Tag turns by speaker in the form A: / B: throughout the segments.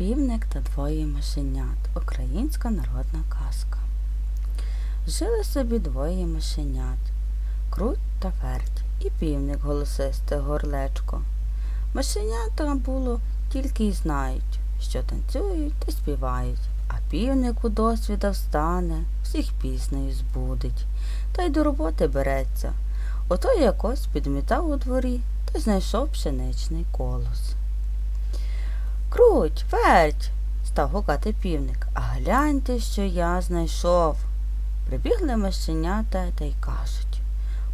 A: Півник та двоє мишенят. Українська народна казка. Жили собі двоє мишенят. Круть та верть, і півник голосисте горлечко. Мишенята було тільки й знають, що танцюють та співають, а півник у досвіда встане, всіх піснею збудить, та й до роботи береться. Ото якось підмітав у дворі та знайшов пшеничний колос. Круть, верть, став гукати півник. А гляньте, що я знайшов. Прибігли мишенята та й кажуть.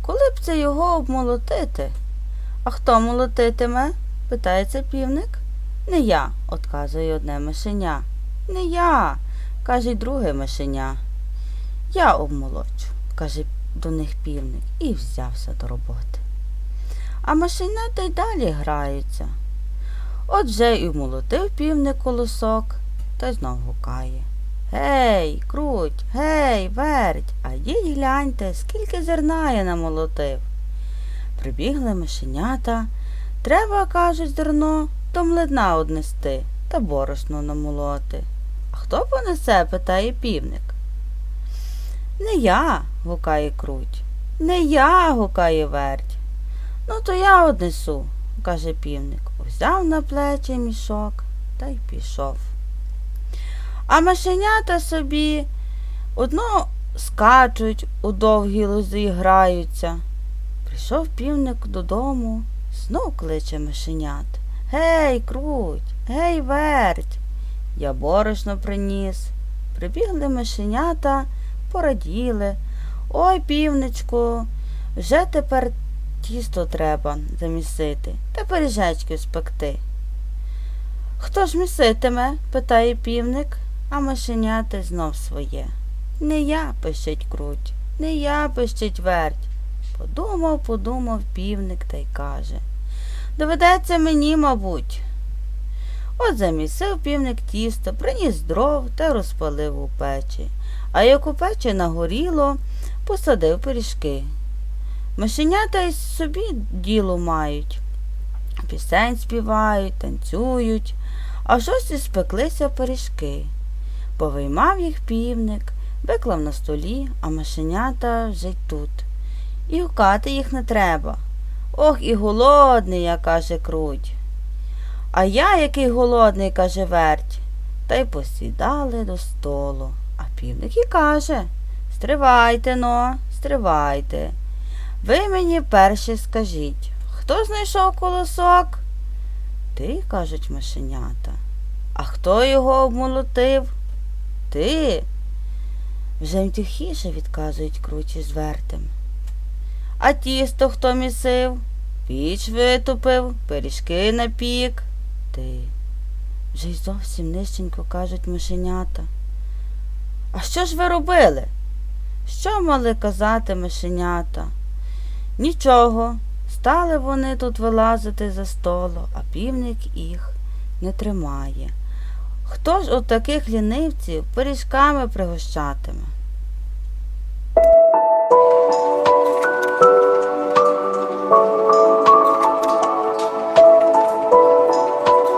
A: Коли б це його обмолотити? А хто молотитиме? питається півник. Не я, отказує одне мишеня. Не я, каже й друге мишеня. Я обмолочу, каже до них півник, і взявся до роботи. А мишенята й далі граються. От вже і молотив півник колосок, та знов гукає. Гей, круть, гей, верть, а їдь гляньте, скільки зерна я намолотив. Прибігли мишенята. Треба, кажуть, зерно до млина однести та борошно намолоти. А хто понесе? питає півник. Не я, гукає круть. Не я, гукає верть. Ну, то я однесу, каже півник. Взяв на плечі мішок та й пішов. А мишенята собі одно скачуть, у довгі лози граються. Прийшов півник додому, знов кличе мишенят. Гей, круть, гей, верть. Я борошно приніс. Прибігли мишенята, пораділи. Ой, півничку, вже тепер тісто треба замісити та пиріжечки спекти. Хто ж міситиме? питає півник, а мишенята знов своє. Не я, пищить круть, не я, пищить верть. Подумав, подумав півник та й каже. Доведеться мені, мабуть. От замісив півник тісто, приніс дров та розпалив у печі, а як у печі нагоріло, посадив пиріжки. Мишенята й собі діло мають. Пісень співають, танцюють, а щось і спеклися пиріжки. Повиймав їх півник, виклав на столі, а мишенята вже й тут. І гукати їх не треба. Ох, і голодний я, каже круть. А я, який голодний, каже верть. Та й посідали до столу. А півник і каже Стривайте но, стривайте. Ви мені перші скажіть, хто знайшов колосок? Ти, кажуть мишенята. А хто його обмолотив? Ти. Вже м тихіше відказують круті з вертем. А тісто хто місив? Піч витупив, пиріжки напік. Ти. Вже й зовсім нижченько кажуть мишенята. А що ж ви робили? Що мали казати мишенята? Нічого. Стали вони тут вилазити за столу, а півник їх не тримає. Хто ж от таких лінивців пиріжками пригощатиме?